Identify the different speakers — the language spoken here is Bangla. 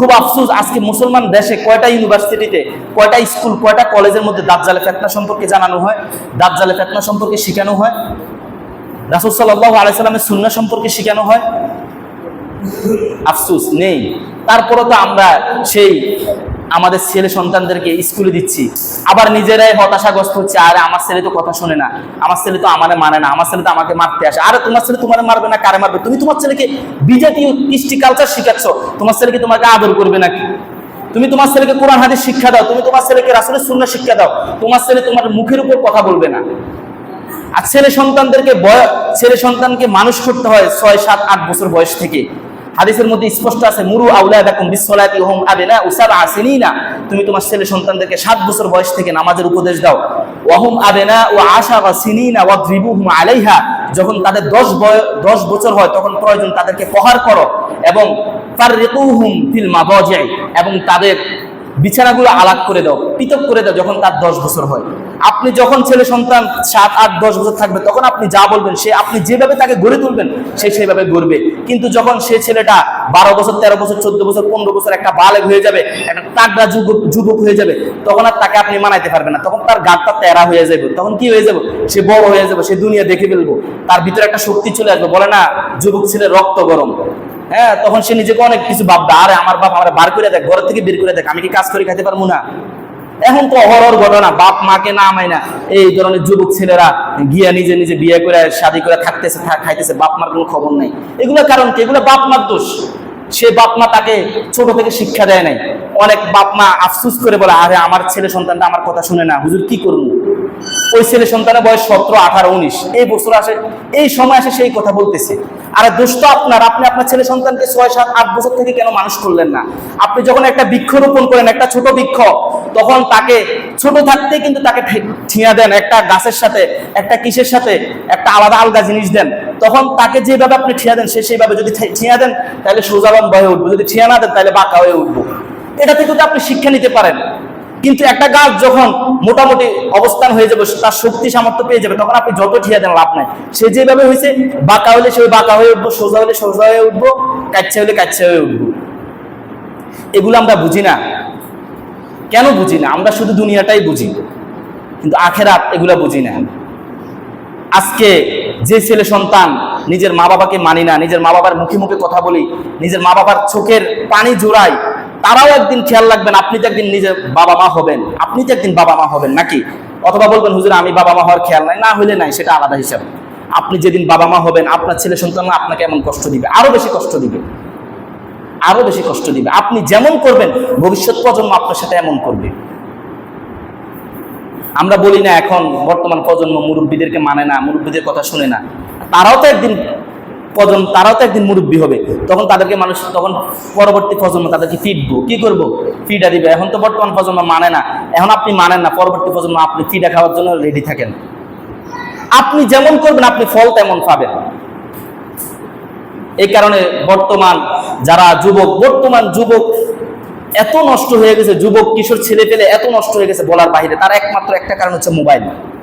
Speaker 1: খুব আফসোস, আজকে মুসলমান দেশে কয়টা ইউনিভার্সিটিতে, কয়টা স্কুল, কয়টা কলেজের মধ্যে দাজ্জালে ফেতনা সম্পর্কে জানানো হয়, দাজ্জালে ফেতনা সম্পর্কে শেখানো হয়, রাসুল সাল্লাহ আলাইসাল্লামের সুন্না সম্পর্কে শেখানো হয়? আফসুস নেই। তারপরে তো আমরা সেই আমাদের ছেলে সন্তানদেরকে স্কুলে দিচ্ছি। আবার নিজেরাই হতাশাগ্রস্ত হচ্ছে, আরে আমার ছেলে তো কথা শোনে না, আমার ছেলে তো আমারে মানে না, আমার ছেলে তো আমাকে মারতে আসে। আরে তোমার ছেলে তোমার মারবে না, কারে মারবে? তুমি তোমার ছেলেকে বিজেপি কৃষ্টি কালচার শিখাচ্ছ, তোমার ছেলেকে তোমাকে আদর করবে নাকি? তুমি তোমার ছেলেকে কোরআন, হাদিস শিক্ষা দাও, তুমি তোমার ছেলেকে রাসুলের শূন্য শিক্ষা দাও, তোমার ছেলে তোমার মুখের উপর কথা বলবে না। আর ছেলে সন্তানদেরকে বয় ছেলে সন্তানকে মানুষ করতে হয় ছয়, সাত, আট বছর বয়স থেকে। হাদিসের মধ্যে স্পষ্ট আছে, মুরু আউলা দেখুন বিশ্বলাতি হোম আবেনা উসাব আসেনি না তুমি তোমার ছেলে সন্তানদেরকে সাত বছর বয়স থেকে নামাজের উপদেশ দাও। ওহম আবে না ও আশা বা সিনি না ও ধ্রিবু হুম আলাইহা। যখন তাদের দশ বয়, দশ বছর হয়, তখন প্রয়োজন তাদেরকে প্রহার করো এবং তার রেকুহুম ফিল মা এবং তাদের বিছানাগুলো আলাগ করে দাও, পৃথক করে দাও যখন তার দশ বছর হয়। আপনি যখন ছেলে সন্তান সাত, আট, দশ বছর থাকবে, তখন আপনি যা বলবেন, সে আপনি যেভাবে তাকে গড়ে তুলবেন, সে সেভাবে গড়বে। কিন্তু যখন সে ছেলেটা বারো বছর, তেরো বছর, চোদ্দ বছর, পনেরো বছর একটা বালেক হয়ে যাবে, একটা যুবক যুবক হয়ে যাবে, তখন আর তাকে আপনি মানাইতে পারবেন না। তখন তার গাটটা তেরা হয়ে যাবে। তখন কি হয়ে যাবে? সে বড় হয়ে যাবে, সে দুনিয়া দেখে ফেলব। তার ভিতরে একটা শক্তি চলে আসবে। বলে না, যুবক ছেলে রক্ত গরম। হ্যাঁ তখন সে নিজেকে অনেক কিছু ভাববে, আরে, আমার বাপ আমার বার করে দেখ ঘর থেকে বের করে দেখ, আমি কি কাজ করে খাইতে পারব না? এখন তো অহরহর ঘটনা, বাপ মাকে না আমায় না এই ধরনের যুবক ছেলেরা গিয়া নিজে নিজে বিয়ে করে, শাদি করে থাকতেছে খাইতেছে, বাপ মার কোনো খবর নাই। এগুলো কারণ কি? এগুলো বাপ মার দোষ। সে বাপ মা তাকে ছোট থেকে শিক্ষা দেয় নাই। অনেক বাপ মা আফসুস করে বলে, আরে, আমার ছেলে সন্তানটা আমার কথা শুনে না, হুজুর কি করব? ওই ছেলে সন্তানের বয়স সতেরো, আঠারো, উনিশ। এই বছর আসে, এই সময় আসে সেই কথা বলতেছে। আর দোষ আপনার, আপনি আপনার ছেলে সন্তানকে ছয়, সাত, আট বছর থেকে কেন মানুষ করলেন না? আপনি যখন একটা বৃক্ষ রোপণ করেন, একটা ছোট বৃক্ষ, তখন তাকে ছোট থাকতে কিন্তু তাকে ঠিয়া দেন, একটা গাছের সাথে, একটা কিসের সাথে, একটা আলাদা আলাদা জিনিস দেন। তখন তাকে যেভাবে আপনি ঠিয়া দেন, সে সেইভাবে যদি ঠিয়া দেন, তাহলে সোজাবান হয়ে উঠবো। যদি ঠিয়া না দেন, তাহলে বাঁকা হয়ে উঠবো। এটা থেকে তো আপনি শিক্ষা নিতে পারেন, কিন্তু একটা গাছ যখন মোটামুটি অবস্থান হয়ে যাবে, তার শক্তি সামর্থ্য পেয়ে যাবে, তখন আপনি যত ঠিয়া দেন লাভ নাই। সে যেভাবে হয়েছে, বাঁকা হলে সে বাঁকা হয়ে উঠবো, সোজা হলে সোজা হয়ে উঠবো, কাচ্চা হলে কাচ্চা হয়ে উঠবো। এগুলো আমরা বুঝি না। কেন বুঝি না? আমরা শুধু দুনিয়াটাই বুঝি, কিন্তু আখেরাত এগুলা বুঝি না। আজকে যে ছেলে সন্তান নিজের মা বাবাকে মানি না, নিজের মা বাবার মুখে মুখে কথা বলি, নিজের মা বাবার চোখের পানি জোড়াই তারাও একদিন খেয়াল রাখবেন আপনি তো একদিন নিজের বাবা মা হবেন, আপনি তো একদিন বাবা মা হবেন নাকি? অথবা বলবেন, হুজুর, আমি বাবা মা হওয়ার খেয়াল নাই। না, হইলে নাই, সেটা আলাদা হিসাব। আপনি যেদিন বাবা মা হবেন, আপনার ছেলে সন্তান আপনাকে এমন কষ্ট দিবে, আরও বেশি কষ্ট দিবে। আরও বেশি কষ্ট দিবে। আপনি যেমন করবেন, ভবিষ্যৎ প্রজন্ম আপনার সাথে এমন করবে। আমরা বলি না, এখন বর্তমান প্রজন্ম মুরব্বীদেরকে মানে না, মুরব্বীদের কথা শুনে না। তারাও তো একদিন প্রজন্ম, তারাও তো একদিন মুরব্বী হবে। তখন তাদেরকে মানুষ তখন পরবর্তী প্রজন্ম তাদেরকে ফিডবো কি করব? ফিডা দিবে। এখন তো বর্তমান প্রজন্ম মানে না। এখন আপনি মানেন না। পরবর্তী প্রজন্ম আপনি ফিডা খাওয়ার জন্য রেডি থাকেন। আপনি যেমন করবেন, আপনি ফল তেমন পাবেন। এই কারণে বর্তমান যারা যুবক, বর্তমান যুবক এত নষ্ট হয়ে গেছে, যুবক, কিশোর ছেলে পেলে এত নষ্ট হয়ে গেছে বলার বাইরে, তার একমাত্র একটা কারণ হচ্ছে মোবাইল।